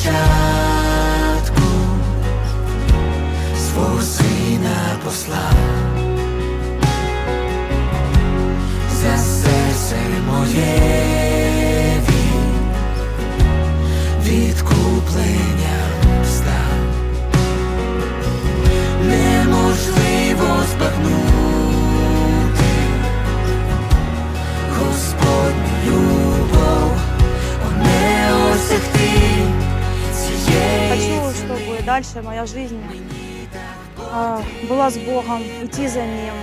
початку свого сина послав дальше моя жизнь а, была с Богом, идти за Ним,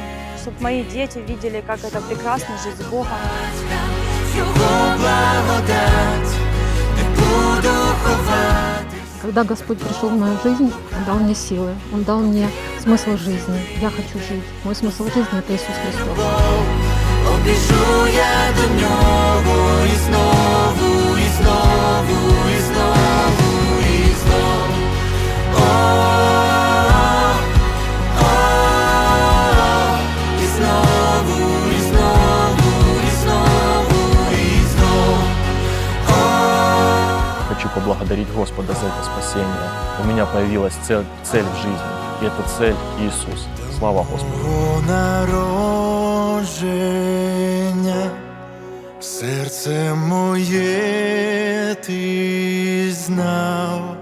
чтобы мои дети видели, как это прекрасно жить с Богом. Когда Господь пришел в мою жизнь, Он дал мне силы, Он дал мне смысл жизни. Я хочу жить. Мой смысл жизни – это Иисус Христос. Побіжу я до Хочу поблагодарить Господа за это спасение. У меня появилась цель, цель в жизни, и эта цель Иисус. Слава Господу! Народження, серце моє ти знав,